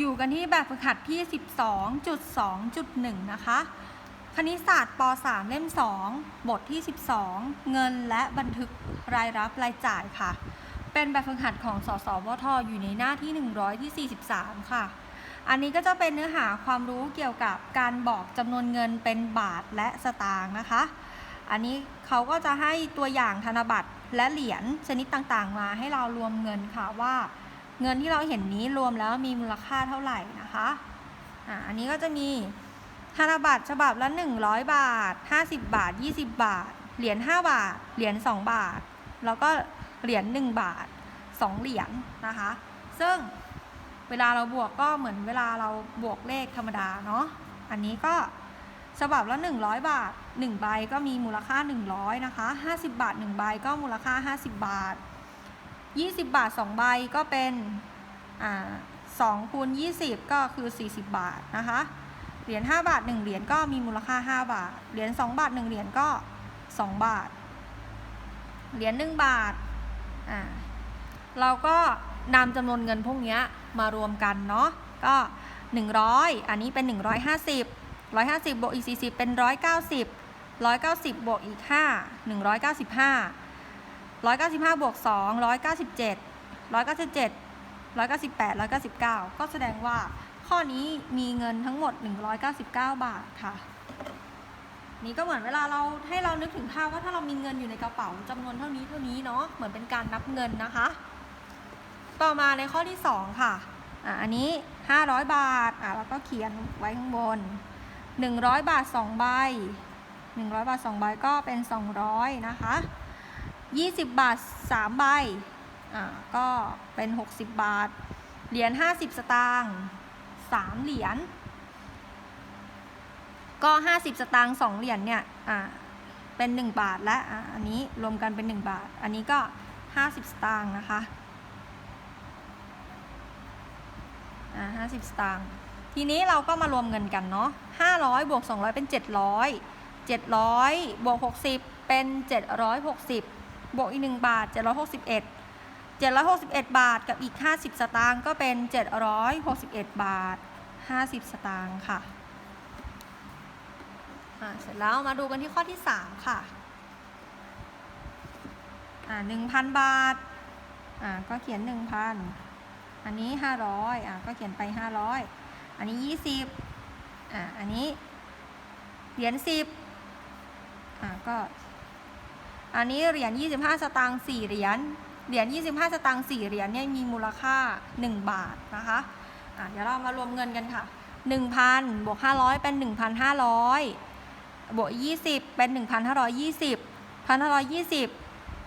อยู่กันที่แบบฝึกหัดที่ 12.2.1 นะคะ คณิตศาสตร์ป .3 เล่ม 2 บทที่ 12 เงินและบันทึกรายรับรายจ่ายค่ะ เป็นแบบฝึกหัดของสสวทอยู่ในหน้าที่ 100 ที่ 43 ค่ะ อันนี้ก็จะเป็นเนื้อหาความรู้เกี่ยวกับการบอกจำนวนเงินเป็นบาทและสตางค์นะคะ อันนี้เขาก็จะให้ตัวอย่างธนบัตรและเหรียญชนิดต่างๆ มาให้เรารวมเงินค่ะว่า เงินที่เราเห็นนี้รวมแล้วมีมูลค่าเท่าไหร่นะคะอ่าอันนี้ก็จะมีธนบัตรฉบับละ 100 บาท 50 บาท 20 บาท เหรียญ5บาท เหรียญ2บาท แล้วก็เหรียญ1บาท 2 เหรียญนะคะ ซึ่งเวลาเราบวกก็เหมือนเวลาเราบวกเลขธรรมดาเนาะ อันนี้ก็ฉบับละ 100 บาท 1 ใบก็มีมูลค่า 100นะคะ50 บาท 1 ใบก็มูลค่า 50 บาท 20 บาท 2 ใบก็เป็นอ่า2คูณ20 ก็คือ 40 บาทนะคะ เหรียญ5บาท 1 เหรียญก็มีมูลค่า 5 บาท เหรียญ2บาท 1 เหรียญก็ 2 บาท เหรียญ1บาทอ่าเราก็นำจำนวนเงินพวกนี้มารวมกันเนาะก็ 100 อันนี้เป็น 150 150บวกอีก40 เป็น 190 190บวกอีก 5 195 195บวก2 197 197 198 199 ก็แสดงว่าข้อนี้มีเงินทั้งหมด 199 บาทค่ะ นี่ก็เหมือนเวลาเราให้เรานึกถึงภาพว่าถ้าเรามีเงินอยู่ในกระเป๋าจำนวนเท่านี้เท่านี้เนาะเหมือนเป็นการนับเงินนะคะ ต่อมาในข้อที่ 2 ค่ะอะอันนี้ 500 บาทอะแล้วก็เขียนไว้ข้างบน 100 บาท2ใบ100 บาท2ใบก็เป็น 200 นะคะ 20 บาท 3 ใบ อ่า ก็เป็น 60 บาท เหรียญ 50 สตางค์3เหรียญ ก็ 50 สตางค์2เหรียญเนี่ย อ่า เป็น 1 บาทและอ่าอันนี้รวมกันเป็น 1 บาท อันนี้ก็ 50 สตางค์นะคะ อ่า50 สตางค์ ทีนี้เราก็มารวมเงินกันเนาะ500บวก200 เป็น 700 700บวก60 เป็น 760 บวกอีก 1 บาท 761 761 บาทกับอีก 50 สตางค์ก็เป็น 761 บาท 50 สตางค์ค่ะเสร็จแล้วมาดูกันที่ข้อที่ 3 ค่ะอ่า1,000 บาทอ่าก็เขียน 1,000 อันนี้ 500อ่าก็เขียนไป 500 อันนี้ 20อ่าอันนี้เหรียญ10อ่าก็ อันนี้เหรียญ25 สตางค์4เหรียญ เหรียญ25 สตางค์4เหรียญเนี่ยมีมูลค่า 1 บาทนะคะอะเดี๋ยวเรามารวมเงินกันค่ะ 1,000บวก500 เป็น 1,500 บวก 20 เป็น 1,520 1,520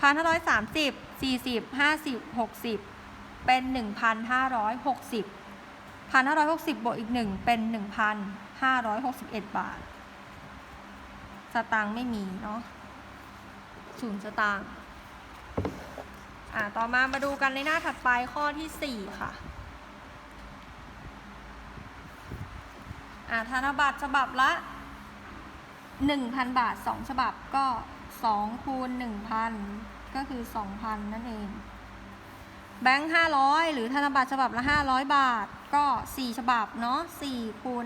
1,530 40 50 60 เป็น 1,560 1,560 บวกอีก 1 เป็น 1,561 บาท สตางค์ไม่มีเนาะ ศูนย์สตางค์อ่าต่อมามาดูกันในหน้าถัดไปข้อที่ 4 ค่ะอ่าธนบัตรฉบับละ 1,000 บาท 2 ฉบับก็ 2 คูณ 1,000 ก็คือ 2,000 นั่นเอง แบงค์ 500 หรือธนบัตรฉบับละ 500 บาท ก็ 4 ฉบับเนาะ4คูณ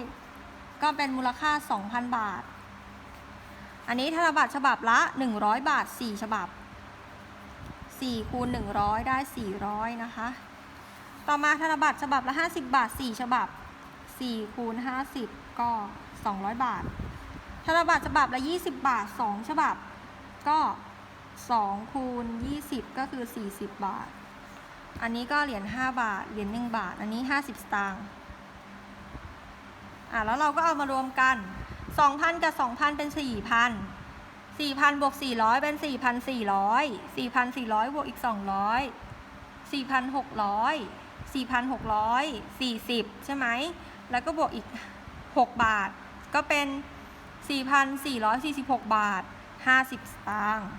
500 ก็เป็นมูลค่า 2,000 บาท อันนี้ธนบัตรฉบับละ 100 บาท 4 ฉบับ 4 คูณ 100 ได้ 400 นะคะ ต่อมาธนบัตรฉบับละ 50 บาท 4 ฉบับ 4 คูณ 50 ก็ 200 บาท ธนบัตรฉบับละ 20 บาท 2 ฉบับ ก็ 2 คูณ 20 ก็คือ 40 บาท อันนี้ก็เหรียญ 5 บาท เหรียญ 1 บาท อันนี้ 50 สตางค์ อะ แล้วเราก็เอามารวมกัน 2,000 กับ 2,000 เป็น 4,000 4,000บวก400 เป็น 4,400 4,400บวกอีก 200 4,600 4,640 ใช่ไหม แล้วก็บวกอีก 6 บาท ก็เป็น 4,446 บาท 50 สตางค์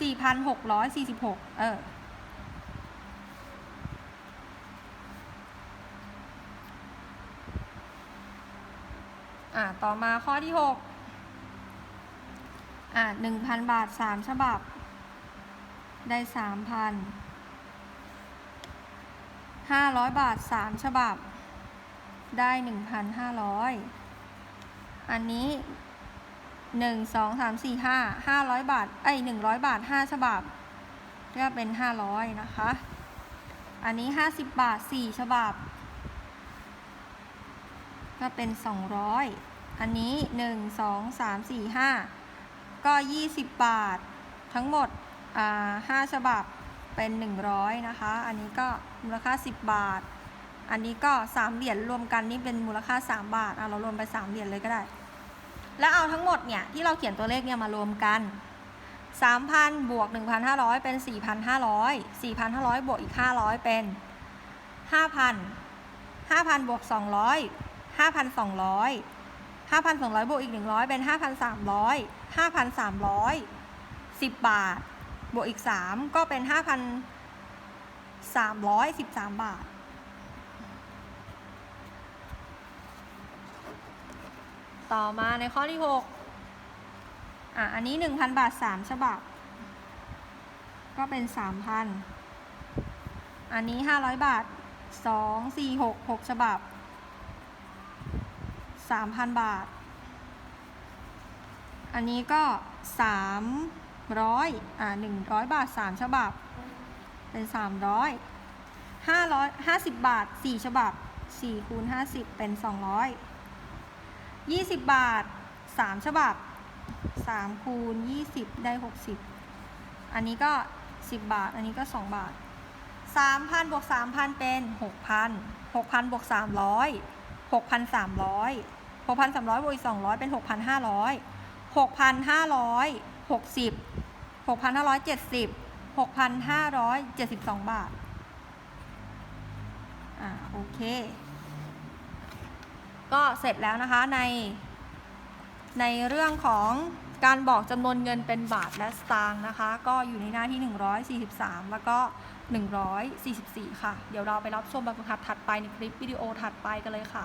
4,646 เออ อ่าต่อมาข้อที่6อ่าหนึ่งพันบาทสามฉบับ ได้สามพัน500บาท3ฉบับ ได้1,500อันนี้1 2 3 4 5 500บาทเอ้ย100บาท5ฉบับ ก็เป็น500นะคะ อันนี้50บาท4ฉบับ ก็เป็น 200 อันนี้ 1 2 3 4 5 ก็ 20 บาท ทั้งหมดอ่า5ฉบับเป็น 100 นะคะ อันนี้ก็มูลค่า 10 บาท อันนี้ก็ 3 เหรียญรวมกันนี่เป็นมูลค่า 3 บาทอะเรารวมไป 3 เหรียญเลยก็ได้ แล้วเอาทั้งหมดเนี่ยที่เราเขียนตัวเลขเนี่ยมารวมกัน 3,000 บวก 1,500 เป็น 4,500 4,500 บวกอีก 500 เป็น 5,000 5,000 บวก 200 5,200 5,200 บวกอีก 100 เป็น 5,300 5,300 10 บาท บวกอีก 3 ก็เป็น 5,313 บาท ต่อมาในข้อที่ 6 อะ อันนี้ 1,000 บาท 3 ฉบับ ก็เป็น 3,000 อันนี้ 500 บาท 2 4 6 6 ฉบับ 3,000 บาท อันนี้ก็ 300อ่า100 บาท 3 ฉบับ เป็น 300 500 50 บาท 4 ฉบับ4คูณ50 เป็น 200 20 บาท 3 ฉบับ 3 คูณ 20 ได้ 60 อันนี้ก็ 10 บาท อันนี้ก็ 2 บาท 3,000บวก3,000 เป็น 6,000 6,000บวก300 6,300 6,300บวกอีก200 เป็น 6,500 6,560 6,570 6,572 บาท อ่า โอเค ก็เสร็จแล้วนะคะใน ในเรื่องของการบอกจำนวนเงินเป็นบาทและสตางค์นะคะ ก็อยู่ในหน้าที่ 143 แล้วก็ 144 ค่ะ เดี๋ยวเราไปรับชมบบฝึกหัดถัดไปในคลิปวิดีโอถัดไปกันเลยค่ะ